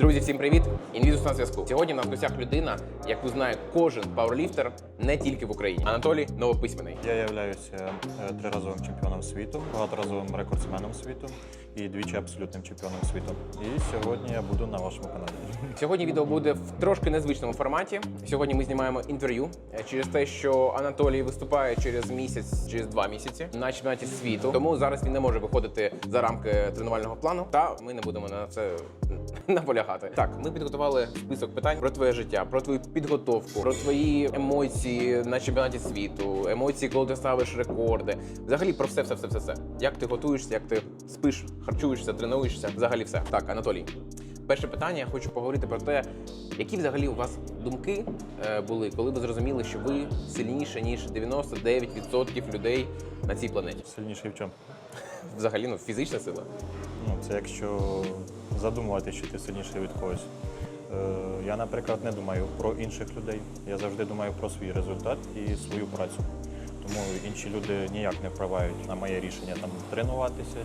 Друзі, всім привіт! Інвізус на зв'язку. Сьогодні на нас гостях людина, яку знає кожен пауерліфтер не тільки в Україні. Анатолій Новописьменний. Я являюся е, триразовим чемпіоном світу, багаторазовим рекордсменом світу і двічі абсолютним чемпіоном світу. І сьогодні я буду на вашому каналі. Сьогодні відео буде в трошки незвичному форматі. Сьогодні ми знімаємо інтерв'ю е, через те, що Анатолій виступає через місяць, через два місяці на чемпіонаті світу. Тому зараз він не може виходити за рамки тренувального плану. Та ми не будемо на це наполягати. Так, ми підготували список питань про твоє життя, про твою підготовку, про твої емоції на чемпіонаті світу, емоції, коли ти ставиш рекорди. Взагалі про все, все, все, все, все. Як ти готуєшся, як ти спиш, харчуєшся, тренуєшся. Взагалі все. Так, Анатолій. Перше питання, я хочу поговорити про те, які взагалі у вас думки е, були, коли ви зрозуміли, що ви сильніше ніж 99% людей на цій планеті. Сильніший в чому? Взагалі, ну фізична сила. Ну, це якщо задумувати, що ти сильніший від когось. Е, Я, наприклад, не думаю про інших людей. Я завжди думаю про свій результат і свою працю. Тому інші люди ніяк не впливають на моє рішення там тренуватися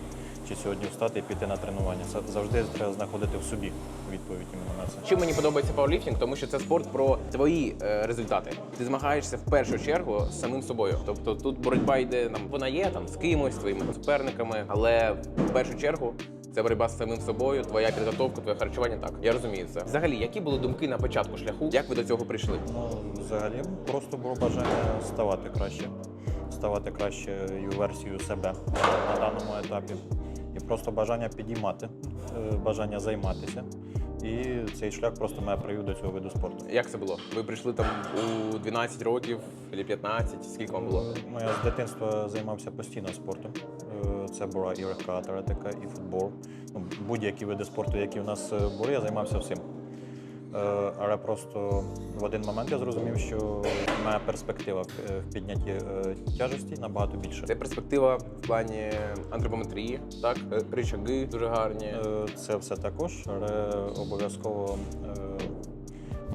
чи сьогодні встати і піти на тренування. Це завжди треба знаходити в собі відповідь іменно на це. Чим мені подобається пауерліфтинг, тому що це спорт про твої е, результати. Ти змагаєшся в першу чергу з самим собою. Тобто тут боротьба йде нам, вона є там з кимось, твоїми суперниками, але в першу чергу. Це боротьба з самим собою, твоя підготовка, твоє харчування. Так, я розумію це. Взагалі, які були думки на початку шляху? Як ви до цього прийшли? Ну, взагалі, просто було бажання ставати краще, ставати кращою версією себе на даному етапі. І просто бажання підіймати, е, бажання займатися. І цей шлях просто мене привів до цього виду спорту. Як це було? Ви прийшли там у 12 років чи 15? Скільки вам було? Ну, я з дитинства займався постійно спортом. Це була і легка атлетика, і футбол. Ну, будь-які види спорту, які в нас е, були, я займався всім. Е, Але просто в один момент я зрозумів, що моя перспектива в е, піднятті тяжесті набагато більше. Це перспектива в плані антропометрії, так? Ричаги дуже гарні. Це все також, але обов'язково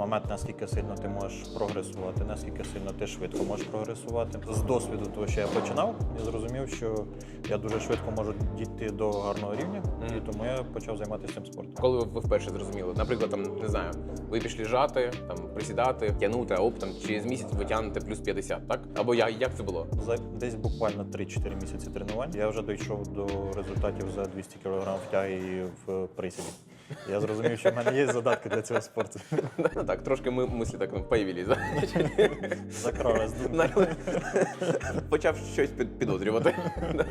момент, наскільки сильно ти можеш прогресувати, наскільки сильно ти швидко можеш прогресувати. З досвіду того, що я починав, я зрозумів, що я дуже швидко можу дійти до гарного рівня, і тому я почав займатися цим спортом. Коли ви вперше зрозуміли, наприклад, там не знаю, ви пішли жати, там присідати, тягнути, а оп, там через місяць ви тягнете плюс 50, так? Або я, як це було? За десь буквально 3-4 місяці тренувань я вже дійшов до результатів за 200 кг в тягі в присіді. Я зрозумів, що в мене є задатки для цього спорту. Так, трошки ми мислі так ну, появились. Закралась думка. Почав щось під- підозрювати.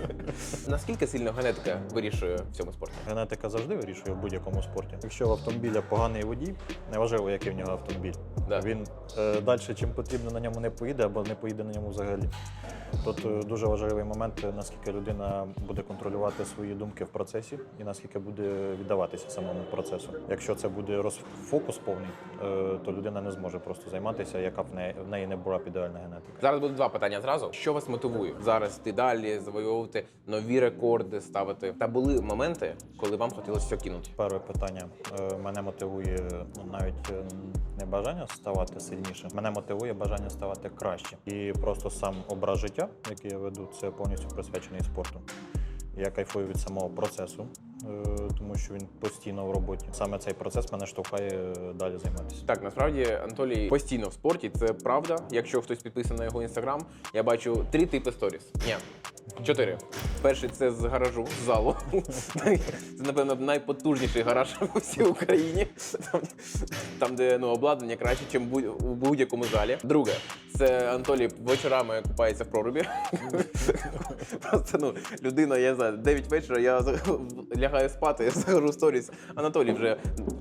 Наскільки сильно генетика вирішує в цьому спорті? Генетика завжди вирішує в будь-якому спорті. Якщо в автомобіля поганий водій, неважливо, який в нього автомобіль, він е, далі, чим потрібно на ньому не поїде або не поїде на ньому взагалі. Тут е, дуже важливий момент, е, наскільки людина буде контролювати свої думки в процесі і наскільки буде віддаватися самому процесу. Якщо це буде розфокус повний, е, то людина не зможе просто займатися, яка б в неї, в неї не була б ідеальна генетика. Зараз буде два питання зразу. Що вас мотивує? Зараз ти далі завоювати нові рекорди, ставити. Та були моменти, коли вам хотілося все кинути. Перше питання е, мене мотивує ну, навіть е, не бажання ставати сильніше, мене мотивує бажання ставати краще. І просто сам образ життя, який я веду, це повністю присвячений спорту. Я кайфую від самого процесу, тому що він постійно в роботі. Саме цей процес мене штовхає е, далі займатися. Так, насправді Анатолій постійно в спорті, це правда. Якщо хтось підписаний на його інстаграм, я бачу три типи сторіс. Ні, чотири. Перший це з гаражу, з залу. Це, напевно, найпотужніший гараж у всій Україні. Там, де ну, обладнання краще, ніж у будь-якому залі. Друге, це Анатолій вечорами купається в прорубі. Просто ну, людина, я знаю, 9 вечора, я лягаю спати, я захожу в сторіс. Анатолій вже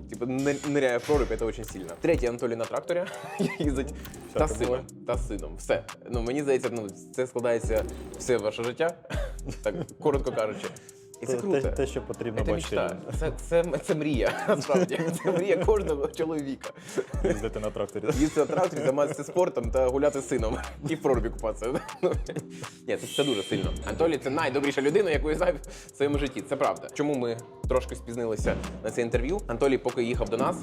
типу, ниряє в прорубь, це дуже сильно. Третій Анатолій на тракторі їздить та сином. Та сином. Все. Ну, мені здається, ну, це складається все ваше життя, так коротко кажучи. І це Те- круто. Те, те, що потрібно Це бачити. Це, це, це мрія, насправді. Це мрія кожного чоловіка. їздити на тракторі. Їздити на тракторі, займатися спортом та гуляти з сином. І в прорубі купатися. Ні, це, це дуже сильно. Анатолій це найдобріша людина, яку я знаю в своєму житті. Це правда. Чому ми трошки спізнилися на це інтерв'ю? Анатолій, поки їхав до нас,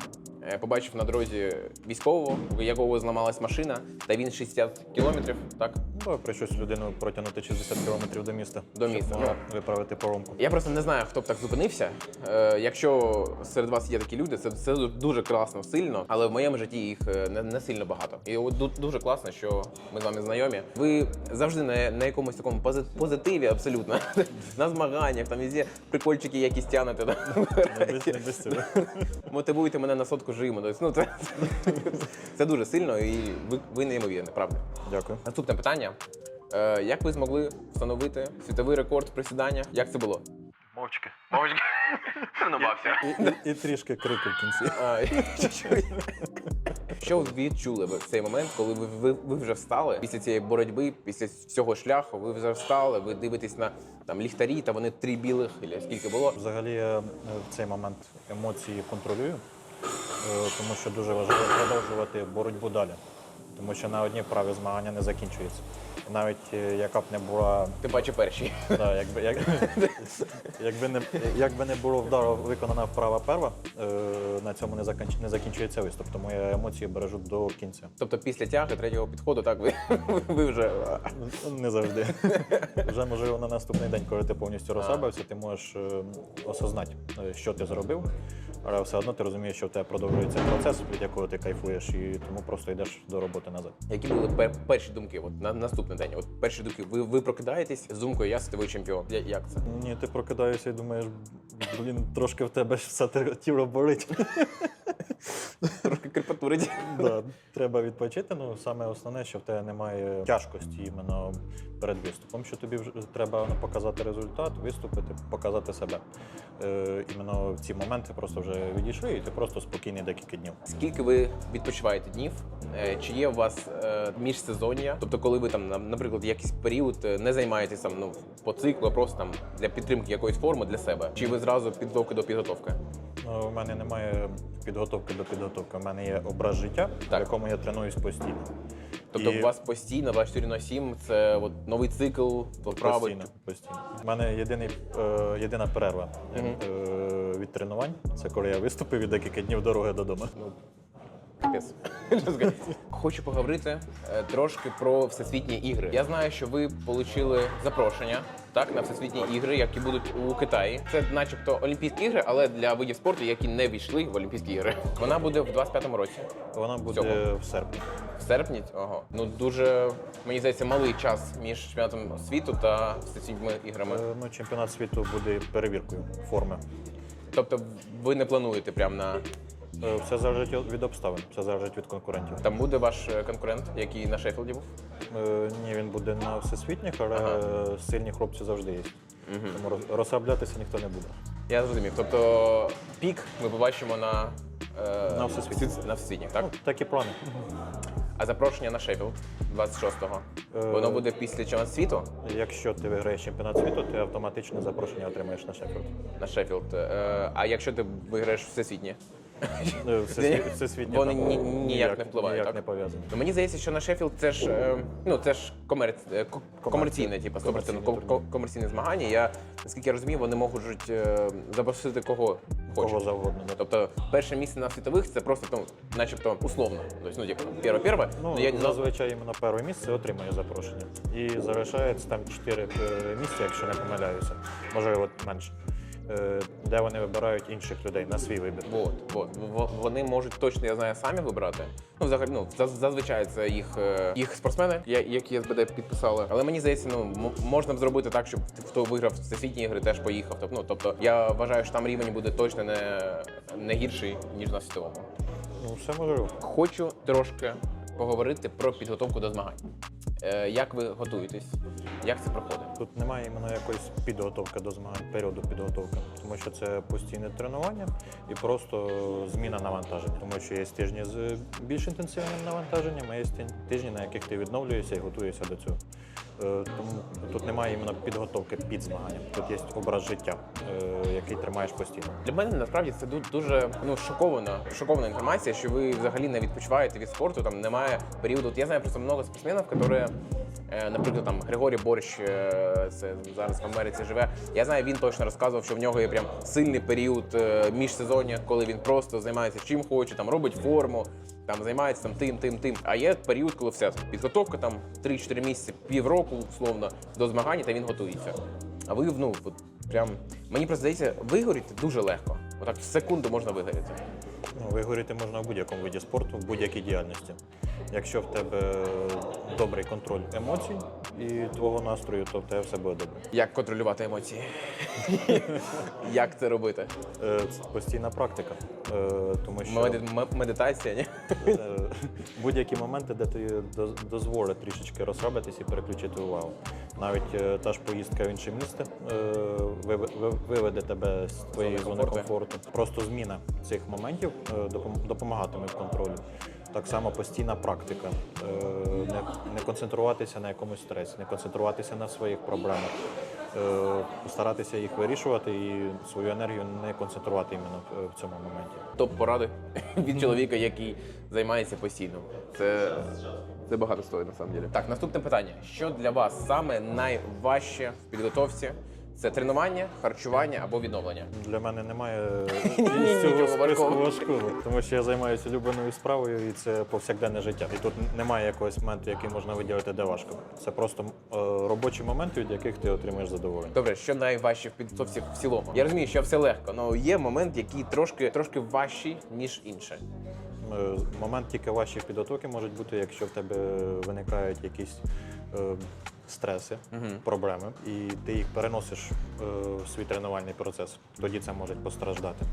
побачив на дорозі військового, у якого зламалась машина, та він 60 кілометрів, так? Ну, прийшлось людину протягнути 60 кілометрів до міста. До щоб міста, могла виправити поломку. Я просто не знаю, хто б так зупинився. Е, якщо серед вас є такі люди, це, це дуже класно, сильно, але в моєму житті їх е, не, не сильно багато. І от ду- дуже класно, що ми з вами знайомі. Ви завжди на, на якомусь такому пози- позитиві, абсолютно. на змаганнях, там везде прикольчики якісь тянете. да? Не без, не без цього. Мотивуєте мене на сотку жиму. Тобто, ну, це, це дуже сильно і ви, ви неймовірні, правда. Дякую. Наступне питання. Е, як ви змогли встановити світовий рекорд присідання? Як це було? Мовчки. Мовчки. Тренувався. І, і, і трішки крику в кінці. А. Що ви відчули ви в цей момент, коли ви, ви, ви вже встали після цієї боротьби, після всього шляху, ви вже встали, ви дивитесь на там ліхтарі, та вони три білих, і скільки було. Взагалі я е, в цей момент емоції контролюю, тому що дуже важливо продовжувати боротьбу далі. Тому що на одній вправі змагання не закінчується. Навіть е, яка б не була, Ти бачив перші. да, якби, як, якби, не, якби не було вдару виконана вправа перва, е, на цьому не, закінч, не закінчується виступ. Тому я емоції бережу до кінця. Тобто після тяги третього підходу, так ви, ви вже Не завжди. Вже можливо на наступний день, коли ти повністю розслабився, ти можеш е, осознати, е, що ти зробив, але все одно ти розумієш, що в тебе продовжується процес, від якого ти кайфуєш, і тому просто йдеш до роботи назад. Які були пер- перші думки? От на наступний день. От перші думки. Ви, ви прокидаєтесь з думкою, я світовий чемпіон. Я- Як це? Ні, ти прокидаєшся і думаєш, блін, трошки в тебе все тіло болить. Трохи крепатурить. да, треба відпочити. Ну саме основне, що в тебе немає тяжкості іменно перед виступом. Що тобі вже треба показати результат, виступити, показати себе. Е, іменно в ці моменти просто вже відійшли, і ти просто спокійний декілька днів. Скільки ви відпочиваєте днів? Е, Чи є у вас е, міжсезоння? Тобто, коли ви там, на- наприклад, якийсь період е, не займаєтесь там ну по циклу, а просто там для підтримки якоїсь форми для себе? Чи ви зразу підготовки до підготовки? Ну, У мене немає підготовки до підготовки. У мене є образ життя, Так. в якому я тренуюсь постійно. Тобто, І у вас постійно 24 на 7 це от новий цикл, поправи? постійно, постійно. У мене єдиний, е, єдина перерва е, від тренувань. Це коли я виступив і декілька днів дороги додому. Ну, Капець. Хочу поговорити е, трошки про всесвітні ігри. Я знаю, що ви отримали запрошення так на всесвітні ігри, які будуть у Китаї. Це, начебто, Олімпійські ігри, але для видів спорту, які не війшли в Олімпійські ігри. Вона буде в 25-му році. Вона буде Цього. в серпні. В серпні. Ого. Ну дуже мені здається, малий час між чемпіонатом світу та всесвітніми іграми. Е, Ну, чемпіонат світу буде перевіркою форми. Тобто, ви не плануєте прям на Е, Все залежить від обставин, все залежить від конкурентів. там буде ваш е, конкурент, який на Шеффілді був? Е, Ні, він буде на всесвітніх, але е, сильні хлопці завжди є. Тому роз- розслаблятися ніхто не буде. Я зрозумів. Тобто пік ми побачимо на, е, На всесвітніх. всі- на всесвітніх, так? Ну, такі плани. А запрошення на Шеффілд 26-го. Е, Воно буде після чемпіонату світу Якщо ти виграєш чемпіонат світу, ти автоматичне запрошення отримаєш на Шеффілд. на Шеффілд. Е, а якщо ти виграєш всесвітні? Е, всесвіт- Всесвітнє Вони ні- ніяк не впливають, Ніяк так? не пов'язані. Ну, мені здається, що на Шеффілд це ж е, ну це ж е, ко- комерційне, типу, 100% Комерційне ко- турнір. ко- комерційне змагання. Я наскільки я розумію, вони можуть е, запросити кого хочуть. Кого завгодно. да. Тобто перше місце на світових це просто ну, начебто условно. Тобто, ну, типу, перше перше. Ну, я не знаю. зазвичай іменно перше місце отримує запрошення. І залишається там чотири е, місця, якщо не помиляюся. Можливо, от менше. Е, Де вони вибирають інших людей на свій вибір. Вот. В- Вони можуть точно, я знаю, самі вибрати. Ну, взагалі, ну, зазвичай це їх, е, їх спортсмени, я- які СБД підписали. Але мені здається, ну, можна б зробити так, щоб хто виграв всесвітні ігри, теж поїхав. Тобто, ну, тобто, я вважаю, що там рівень буде точно не, не гірший, ніж на світовому. Ну, все можливо. Хочу трошки поговорити про підготовку до змагань. Е, як ви готуєтесь? Як це проходить? Тут немає іменно якоїсь підготовки до змагань, періоду підготовки, тому що це постійне тренування і просто зміна навантажень. Тому що є тижні з більш інтенсивним навантаженням, а є тижні, на яких ти відновлюєшся і готуєшся до цього. Е, Тому тут немає іменно підготовки під змаганням. Тут є образ життя, е, який тримаєш постійно. Для мене насправді це дуже ну шокована, шокована інформація, що ви взагалі не відпочиваєте від спорту. Там немає періоду. От Я знаю просто много спортсменів, які Наприклад, там Григорій Борщ, е, це зараз в Америці живе. Я знаю, він точно розказував, що в нього є прям сильний період е, міжсезоння, коли він просто займається чим хоче, там робить форму, там займається там тим, тим, тим. А є період, коли все підготовка там 3-4 місяці, півроку, условно, до змагань, та він готується. А ви ну от прям мені просто здається, вигоріти дуже легко. Отак в секунду можна вигоріти. Ну, вигоріти можна в будь-якому виді спорту, в будь-якій діяльності. Якщо в тебе добрий контроль емоцій і твого настрою, то в тебе все буде добре. Як контролювати емоції? Як це робити? Е, це Постійна практика. Е, Тому що Меди- м- Медитація, ні? е, будь-які моменти, де ти доз- дозволить трішечки розслабитись і переключити увагу. Навіть е, та ж поїздка в інше місце е, вив- вив- виведе тебе з твоєї Зони комфорту. Просто зміна цих моментів е, допомагатиме в контролі. Так само постійна практика. Не, концентруватися на якомусь стресі, не концентруватися на своїх проблемах, постаратися їх вирішувати і свою енергію не концентрувати іменно в- в цьому моменті. Топ поради від чоловіка, який займається постійно. Це, це багато стоїть на самом деле. Так, наступне питання: що для вас саме найважче в підготовці? Це тренування, харчування або відновлення? Для мене немає Нічого цього списку важкого. тому що я займаюся улюбленою справою і це повсякденне життя. І тут немає якогось моменту, який можна виділити, де важко. Це просто е, робочі моменти, від яких ти отримаєш задоволення. Добре, що найважче в підготовці в цілому? Я розумію, що все легко, але є момент, який трошки трошки важчий, ніж інше. Е, Момент тільки важчі підготовки можуть бути, якщо в тебе виникають якісь е, стреси, проблеми, і ти їх переносиш е, в свій тренувальний процес. Тоді це може постраждати.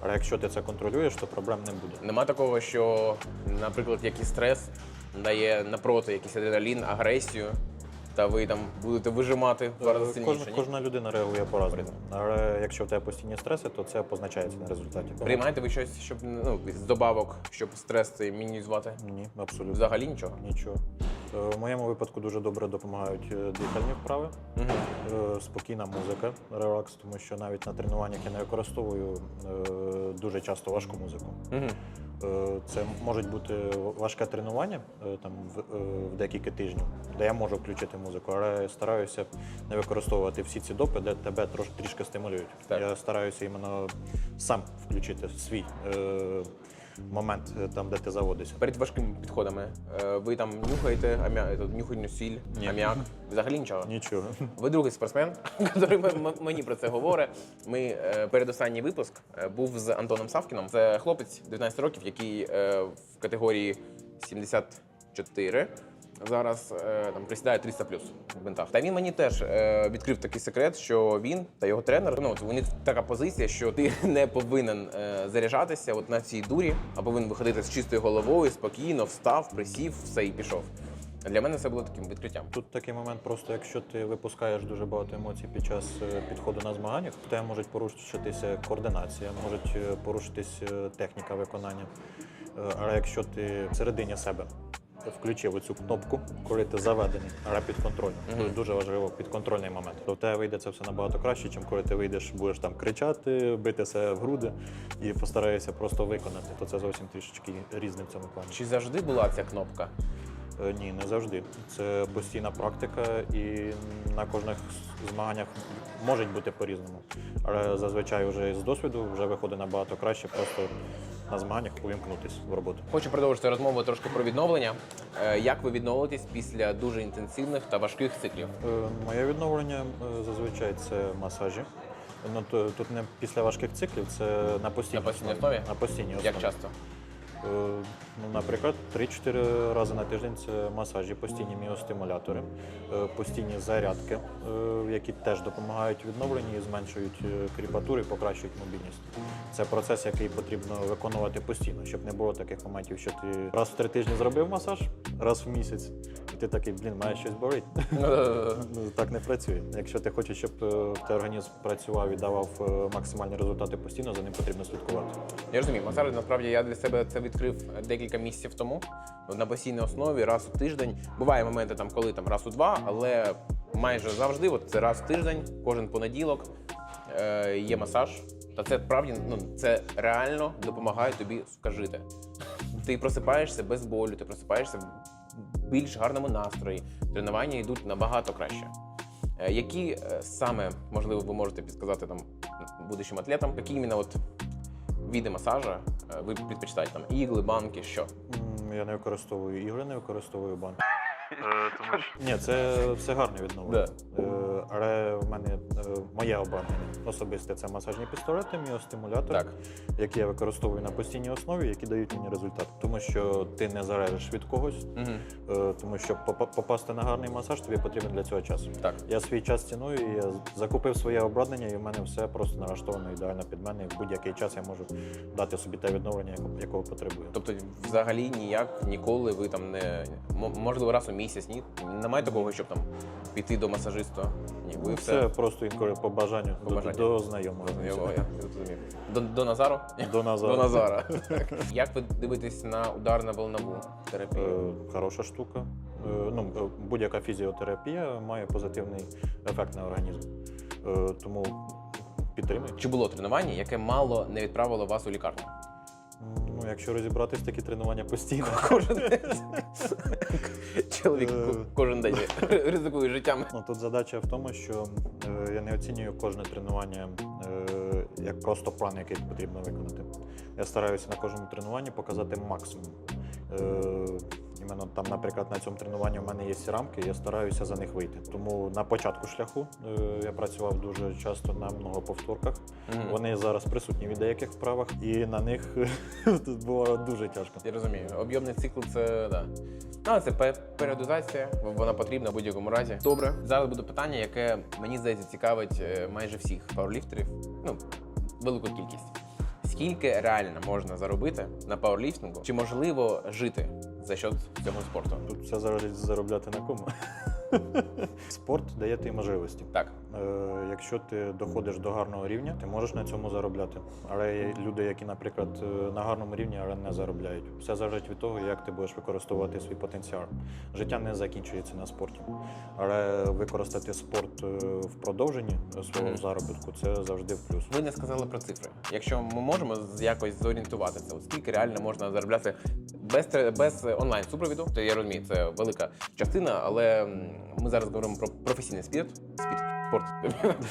Але якщо ти це контролюєш, то проблем не буде. Нема такого, що, наприклад, якийсь стрес дає напроти якийсь адреналін, агресію, та ви там будете вижимати в два сильніше. Кожна, ні? кожна людина реагує по-разному. Але якщо в тебе постійні стреси, то це позначається на результаті. Приймаєте ви щось, щоб ну, з добавок, щоб стрес цей мінімізувати? Ні, абсолютно. Взагалі нічого. Нічого. Е, В моєму випадку дуже добре допомагають е, дихальні вправи, Угу. е, спокійна музика, релакс, тому що навіть на тренуваннях я не використовую е, дуже часто важку музику. Угу. Е, Це можуть бути важке тренування е, там в, е, в декілька тижнів, де я можу включити музику, але стараюся не використовувати всі ці допи, де тебе трошки трішки стимулюють. Так. Я стараюся іменно сам включити свій е, момент е, там, де ти заводишся. Перед важкими підходами е, ви там нюхаєте ам'я, нюхальну сіль, Ні. ам'як. Взагалі нічого. Нічого. Ви другий спортсмен, який м- м- мені про це говорить. Ми е, передостанній випуск е, був з Антоном Савкіном. Це хлопець 19 років, який е, в категорії 74 зараз е, там присідає 300 плюс в бинтах. Та він мені теж е, відкрив такий секрет, що він та його тренер. Ну у них така позиція, що ти не повинен е, заряджатися от на цій дурі, а повинен виходити з чистою головою, спокійно встав, присів, все і пішов. Для мене це було таким відкриттям. Тут такий момент, просто якщо ти випускаєш дуже багато емоцій під час е, підходу на змаганнях, в можуть порушитися координація, можуть е, порушитись е, техніка виконання. Але якщо ти всередині себе включив оцю кнопку, коли ти заведений, але підконтрольно, Мгм. Тут дуже важливо підконтрольний момент. То в тебе вийде це все набагато краще, ніж коли ти вийдеш, будеш там кричати, бити себе в груди і постараєшся просто виконати. То це зовсім трішечки різне в цьому плані. Чи завжди була ця кнопка? Е, Ні, не завжди. Це постійна практика, і на кожних змаганнях може бути по-різному. Але зазвичай вже з досвіду вже виходить набагато краще просто на змаганнях увімкнутися в роботу. Хочу продовжити розмову трошки про відновлення. Е, Як ви відновитесь після дуже інтенсивних та важких циклів? Е, Моє відновлення е, зазвичай це масажі. Ну, тут не після важких циклів, це на постійній, На постійній основі? На постійній основі. Як часто? Е, Ну, наприклад, 3-4 рази на тиждень це масажі, постійні міостимулятори, е, постійні зарядки, е, які теж допомагають відновленню і зменшують кріпатури, покращують мобільність. Це процес, який потрібно виконувати постійно, щоб не було таких моментів, що ти раз в три тижні зробив масаж, раз в місяць, ти такий, блін, має щось болить. Ну, Так не працює. Якщо ти хочеш, щоб е, організм працював і давав е, максимальні результати постійно, за ним потрібно слідкувати. Я розумію, масаж насправді я для себе це відкрив декілька місяців тому на постійній основі, раз у тиждень. Буває моменти там, коли там раз у два, але майже завжди, от це раз в тиждень, кожен понеділок е, є масаж. Та це справді ну це реально допомагає тобі сука, жити. Ти просипаєшся без болю, ти просипаєшся більш гарному настрої, тренування йдуть набагато краще. Е, Які е, саме, можливо, ви можете підказати там будущим атлетам, які іменно от види масажа е, ви предпочитаєте? Там ігли, банки, що? Я не використовую ігри, не використовую банки. Ні, це все гарне відновлення. Але в мене е, моє обладнання особисте це масажні пістолети, міостимулятори, Так. які я використовую на постійній основі, які дають мені результат. Тому що ти не залежиш від когось, Угу. тому що попа- попасти на гарний масаж тобі потрібен для цього час. Так. Я свій час ціную, і я закупив своє обладнання, і в мене все просто налаштовано ідеально під мене. І в будь-який час я можу дати собі те відновлення, якого потребую. Тобто, взагалі ніяк ніколи ви там не можливо раз у місяць, ні? Немає такого, щоб там піти до масажиста. Ні, ви Ну, все, Це просто інколи по бажанню, По до, бажанню. до знайомого. Його, я зрозумів. До, до Назару? До Назара. До Назара. Як ви дивитесь на ударно-волнову терапію? Е, Хороша штука. Е, Ну, е, будь-яка фізіотерапія має позитивний ефект на організм. Е, Тому підтримуй. Чи було тренування, яке мало не відправило вас у лікарню? Ну, якщо розібратись, такі тренування постійно. Кожен день. Чоловік Е. кожен день ризикує життям. Ну, тут задача в тому, що е, я не оцінюю кожне тренування е, як просто план, який потрібно виконати. Я стараюся на кожному тренуванні показати максимум. Іменно там, наприклад, на цьому тренуванні в мене є ці рамки, я стараюся за них вийти. Тому на початку шляху е, я працював дуже часто на многоповторках. Мгм. Вони зараз присутні в деяких вправах, і на них тут було дуже тяжко. Я розумію. Об'ємний цикл це да. Ну, це пе- періодизація, вона потрібна в будь-якому разі. Добре. Зараз буде питання, яке мені здається цікавить е, майже всіх пауерліфтерів. Ну, велику кількість. Скільки реально можна заробити на пауерліфтингу? Чи можливо жити за счет цього спорту? Тут все залежить заробляти на кому. Спорт дає тобі можливості. Так. Е, Якщо ти доходиш до гарного рівня, ти можеш на цьому заробляти. Але є люди, які, наприклад, е, на гарному рівні, але не заробляють. Все залежить від того, як ти будеш використовувати свій потенціал. Життя не закінчується на спорті, але використати спорт е, в продовженні свого Мгм. заробітку це завжди в плюс. Ви не сказали про цифри. Якщо ми можемо якось зорієнтувати це, скільки реально можна заробляти без, без онлайн супровіду, то я розумію, це велика частина, але ми зараз говоримо про професійний спорт. спорт. Спорт.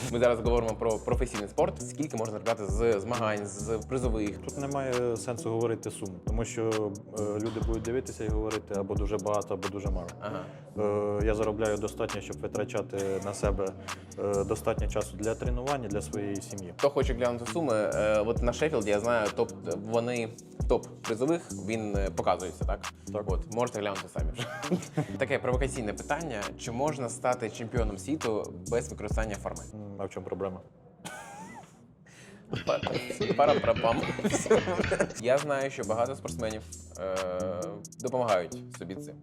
Ми зараз говоримо про професійний спорт. Скільки можна заробляти з змагань, з призових. Тут немає сенсу говорити суму, тому що е, люди будуть дивитися і говорити або дуже багато, або дуже мало. Ага. Е, Я заробляю достатньо, щоб витрачати на себе е, достатньо часу для тренування, для своєї сім'ї. Хто хоче глянути суми, от на Шеффілді я знаю, топ вони топ призових він показується, так? Так. От можете глянути самі. Таке провокаційне питання: чи можна стати чемпіоном світу без використання форми? М, А в чому проблема? Пара-парапам. Я знаю, що багато спортсменів е, допомагають собі цим.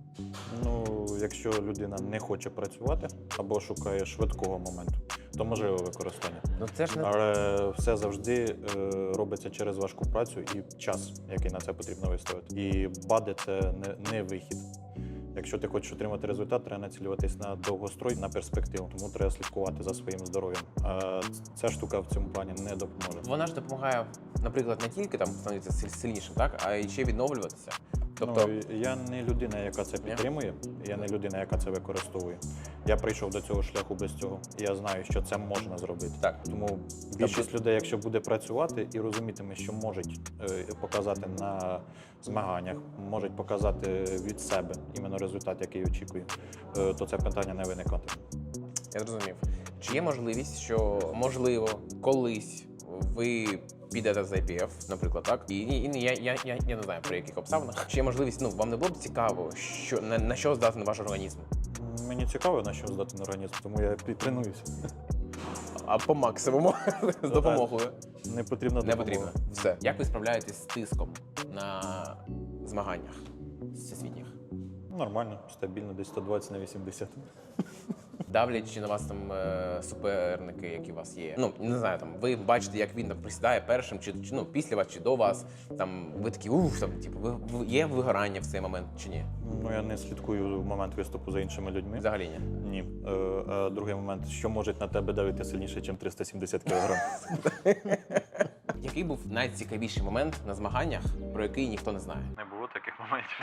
Ну, якщо людина не хоче працювати або шукає швидкого моменту, то можливо використання. Ну це ж не Але все завжди е, робиться через важку працю і час, який на це потрібно виставити. І бади це не, не вихід. Якщо ти хочеш отримати результат, треба націлюватись на довгострой, на перспективу. Тому треба слідкувати за своїм здоров'ям. А ця штука в цьому плані не допоможе. вона ж допомагає, наприклад, не тільки там становитися силь- сильнішим, так а й ще відновлюватися. Тобто, Ну, я не людина, яка це підтримує, я не людина, яка це використовує. Я прийшов до цього шляху без цього. І я знаю, що це можна зробити. так. Тому більшість людей, якщо буде працювати і розумітиме, що можуть е, показати на змаганнях, можуть показати від себе іменно результат, який очікує, е, то це питання не виникатиме. Я зрозумів. Чи є можливість, що можливо колись ви підете з IPF, наприклад, так? І, і, і я, я, я, я не знаю про яких обставинах. Чи є можливість, ну вам не було б цікаво, що на, на що здатний ваш організм? Мені цікаво, на що здатен організм, тому я підтренуюся. А по максимуму з допомогою. Не потрібно Не потрібно. Все. Як ви справляєтесь з тиском на змаганнях всесвітніх? Нормально, стабільно, десь 120 на 80. Давлять чи на вас там е, суперники, які у вас є? Ну не знаю, там ви бачите, як він там присідає першим, чи, чи ну після вас, чи до вас. Там ви такі уф, там типу, ви, є вигорання в цей момент чи ні? Ну я не слідкую в момент виступу за іншими людьми. Взагалі ні. Ні. Е, а другий момент, що можуть на тебе давити сильніше, ніж 370 кг? Який був найцікавіший момент на змаганнях, про який ніхто не знає? Не було таких моментів.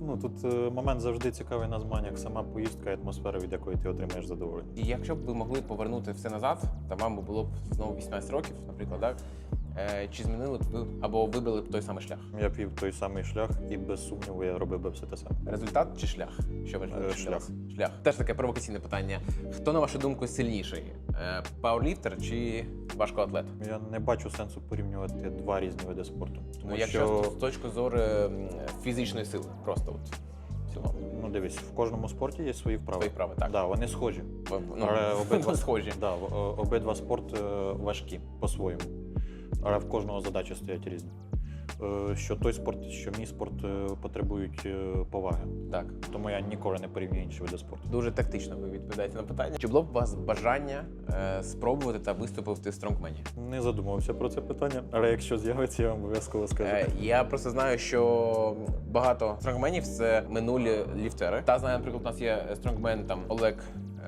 ну тут е, момент завжди цікавий на змаганнях, сама поїздка і атмосфера, від якої ти отримаєш задоволення. І якщо б ви могли повернути все назад, та вам би було б знову 18 років, наприклад, так? Е, Чи змінили б ви або вибрали б той самий шлях? Я б вів той самий шлях, і без сумніву я робив би все те саме. Результат чи шлях? Що важливіше Е, для шлях. вас? Шлях. Теж таке провокаційне питання. Хто, на вашу думку, сильніший? Е, Пауерліфтер чи важкоатлет? Я не бачу сенсу порівнювати два різні види спорту. Тому Ну, якщо з точки зору м, фізичної сили, просто от в цілому. ну дивись, в кожному спорті є свої вправи. Свої вправи, так. Да, вони схожі. Ну, Але обидва схожі. Да, в- обидва спорти е, важкі по-своєму. Але в кожного задачі стоять різні. Е, Що той спорт, що мій спорт е, потребують е, поваги. Так. Тому я ніколи не порівнюю інші види спорту. Дуже тактично ви відповідаєте на питання. Чи було б у вас бажання е, спробувати та виступити в стронгмені? Не задумувався про це питання, але якщо з'явиться, я вам обов'язково скажу. Е, я просто знаю, що багато стронгменів це минулі ліфтери. Та знаю, наприклад, у нас є стронгмен там Олег.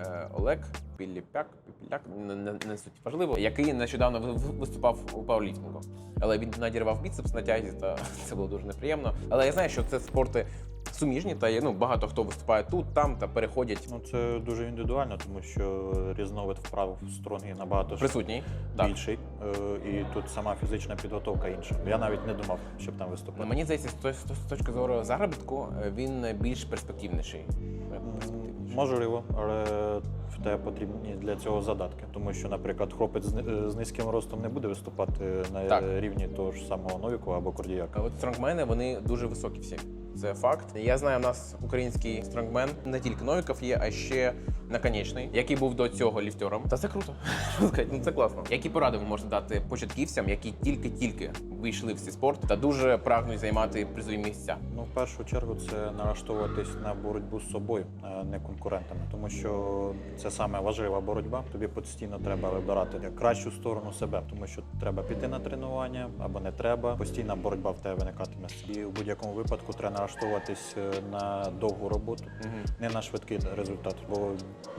е, Олег Піліпяк, Піпіляк, не, не, не суть важливо, який нещодавно ви- ви- виступав у пауерліфтингу. Але він надірвав біцепс на тязі, та це було дуже неприємно. Але я знаю, що це спорти суміжні, та є ну багато хто виступає тут, там та переходять Ну це дуже індивідуально, тому що різновид вправ в стронгі набагато присутній. Більший, е, і тут сама фізична підготовка інша. Я навіть не думав, щоб там виступати. Мені здається, з точки зору заробітку е, він більш перспективніший. Можливо, але в тебе потрібні для цього задатки, тому що, наприклад, хлопець з з низьким ростом не буде виступати на Так. рівні того ж самого Новікова або Кордіяка. А от стронгмени вони дуже високі всі. Це факт. Я знаю, у нас український стронгмен не тільки Новіков є, а ще наконечний, який був до цього ліфтером. Та це круто. Ну це класно. Які поради ви можете дати початківцям, які тільки-тільки вийшли в цей спорт та дуже прагнуть займати призові місця? Ну, в першу чергу, це налаштовуватись на боротьбу з собою, а не конкурентами, тому що це саме важлива боротьба. Тобі постійно треба вибирати кращу сторону себе, тому що треба піти на тренування або не треба. Постійна боротьба в тебе виникатиме. І в будь-якому випадку треба налаштовуватись е, на довгу роботу, не на швидкий результат. Бо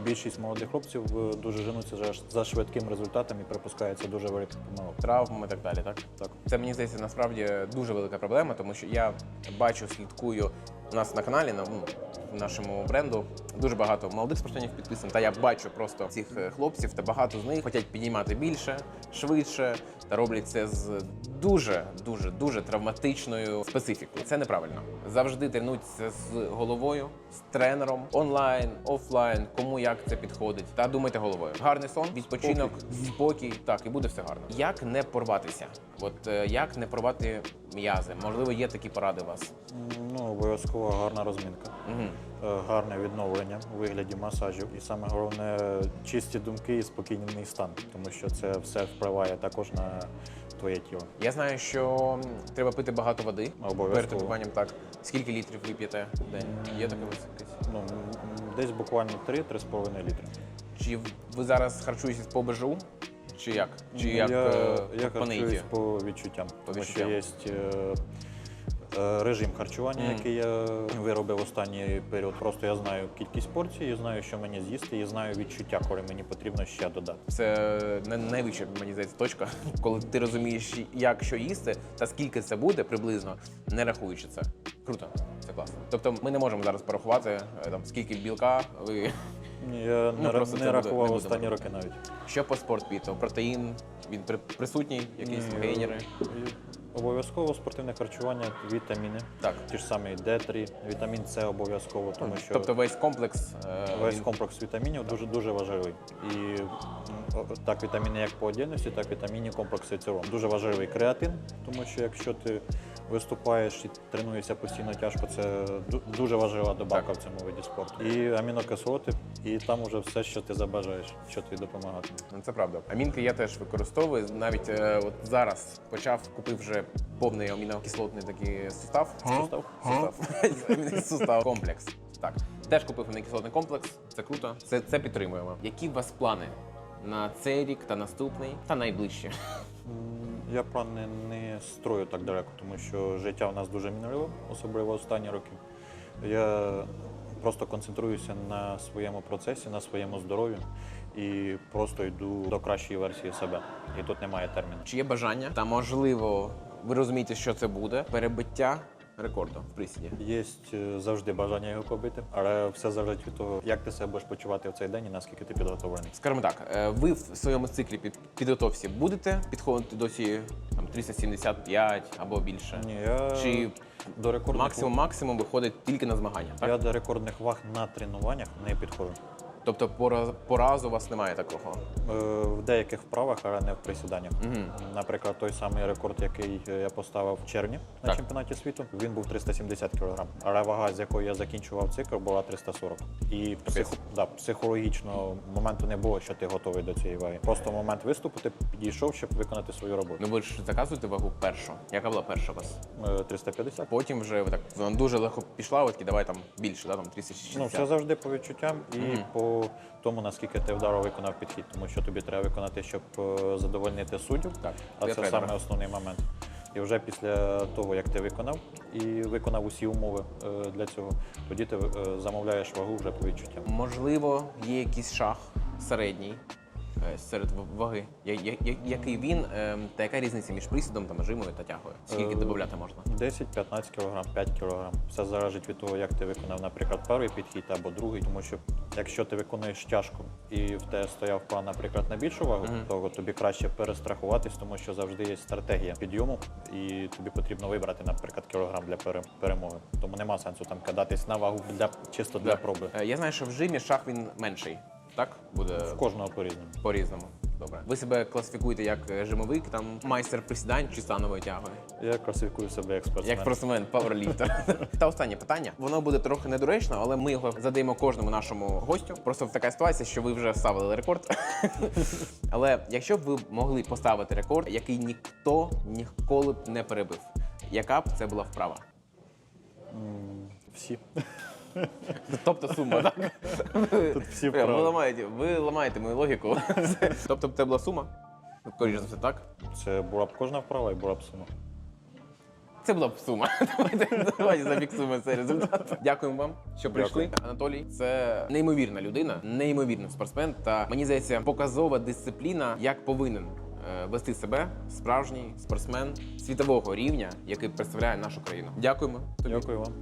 більшість молодих хлопців е, дуже женуться за- за швидким результатом і припускається дуже великих помилок. Травм і так далі, так? Так. Це мені здається насправді дуже велика проблема, тому що я бачу, слідкую у нас на каналі, на ну, в нашому бренду дуже багато молодих спортсменів підписано. Та я бачу просто цих е, хлопців, та багато з них хочуть піднімати більше, швидше, та роблять це з дуже, дуже, дуже травматичною специфікою. Це неправильно. Завжди тренуйтеся з головою, з тренером, онлайн, офлайн, кому як це підходить. Та думайте головою. Гарний сон, відпочинок, спокій, так і буде все гарно. Як не порватися? От е, як не порвати м'язи? Можливо, є такі поради у вас. Ну, обов'язково гарна розмінка. Угу. Е, гарне відновлення у вигляді масажів, і саме головне чисті думки і спокійний стан, тому що це все впливає також на твоє тіло. Я знаю, що треба пити багато води Обов'язково. перед тренуванням. Так скільки літрів ви п'єте в день? Є таке? Ну десь буквально 3-3,5 літри. Чи ви зараз харчуєтесь по бежу? Чи як? Чи як я, е, я харчуюсь по відчуттям, По тому що є е, режим харчування, який я виробив останній період. Просто я знаю кількість порцій, і знаю, що мені з'їсти, і знаю відчуття, коли мені потрібно ще додати. Це не- найвища, мені здається, точка, коли ти розумієш, як що їсти та скільки це буде приблизно, не рахуючи це. Круто, це класно. Тобто ми не можемо зараз порахувати е, там скільки білка ви. Я не, ра- просто не буде- рахував не останні роки навіть. Що по спортпіту? Протеїн, він при- присутній, якісь Ні, гейнери. Обов'язково спортивне харчування, вітаміни. Так. Ті ж самі D3, вітамін С обов'язково, тому що Тобто весь комплекс. е, весь він- комплекс вітамінів дуже дуже важливий. І м, о- так вітаміни як по отдільності, так вітамінні комплекси в цілому. Дуже важливий креатин, тому що якщо ти виступаєш і тренуєшся постійно тяжко, це ду- дуже важлива добавка в цьому виді спорту. І амінокислоти, і там уже все, що ти забажаєш, що тобі допомагатиме. Ну, Це правда. Амінки я теж використовую. Навіть е, от зараз почав, купив вже повний амінокислотний такий сустав. Сустав? Сустав. Сустав. Комплекс. Так. Теж купив амінокислотний комплекс. Це круто. Це, це підтримуємо. Які у вас плани на цей рік та наступний, та найближчі? Я плани не строю так далеко, тому що життя в нас дуже мінливе, особливо останні роки. Я просто концентруюся на своєму процесі, на своєму здоров'ю. і просто йду до кращої версії себе. І тут немає терміну. Чи є бажання та можливо ви розумієте, що це буде перебиття рекорду в присіді? Є е, завжди бажання його побити, але все залежить від того, як ти себе будеш почувати в цей день і наскільки ти підготовлений. Скажімо так, е, ви в своєму циклі під підготовці будете підходити до цієї там 375 або більше? Ні, я Чи до рекордних максимум максимум виходить тільки на змагання? Так? я до рекордних ваг на тренуваннях не підходжу. Тобто по, раз- по разу у вас немає такого. Е, В деяких вправах, але не в присіданнях. Наприклад, той самий рекорд, який е, я поставив в червні на Так. чемпіонаті світу, він був 370 кг. Але вага, з якою я закінчував цикл, була 340. І психо, да, психологічно моменту не було, що ти готовий до цієї ваги. Просто момент виступу ти підійшов, щоб виконати свою роботу. Ну ви ж заказуєте вагу першу. Яка була перша у вас? Е, 350. Потім вже так вона дуже легко пішла, такі давай там більше, да, там 360. Ну, все завжди по відчуттям і по тому, наскільки ти вдаро виконав підхід, тому що тобі треба виконати, щоб е, задовольнити суддів. Так, а це тренера. саме основний момент. І вже після того, як ти виконав і виконав усі умови е, для цього, тоді ти е, замовляєш вагу вже по відчуттям. Можливо, є якийсь шах середній серед ваги. Я- я- я- Який він, е, та яка різниця між присідом, там, жимою та тягою? Скільки Е, додати можна? 10-15 кг, 5 кг. Все залежить від того, як ти виконав, наприклад, перший підхід або другий. Тому що якщо ти виконуєш тяжко і в тебе стояв план, наприклад, на більшу вагу, то тобі краще перестрахуватись, тому що завжди є стратегія підйому, і тобі потрібно вибрати, наприклад, кілограм для перемоги. Тому нема сенсу там кидатись на вагу для чисто для проби. Е, Я знаю, що в жимі шаг він менший. Так? Буде В кожного по-різному. по-різному. Добре. Ви себе класифікуєте як е, жимовик, там майстер присідань чи станової тяги? Я класифікую себе як спортсмен. Як спортсмен, пауерліфтер. Та останнє питання. Воно буде трохи недоречно, але ми його задаємо кожному нашому гостю. Просто така ситуація, що ви вже вставили рекорд. Але якщо б ви могли поставити рекорд, який ніхто ніколи б не перебив, яка б це була вправа? Всі. Тобто сума, так? Тут всі Ви ламаєте, ви ламаєте мою логіку. Тобто це була сума? Скоріше за все, так? Це була б кожна вправа і була б сума. Це була б сума. Давайте, давайте зафіксуємо цей результат. Дякуємо вам, що прийшли. Анатолій це неймовірна людина, неймовірний спортсмен. Та мені здається, показова дисципліна, як повинен е, вести себе справжній спортсмен світового рівня, який представляє нашу країну. Дякуємо. Тобі. Дякую вам.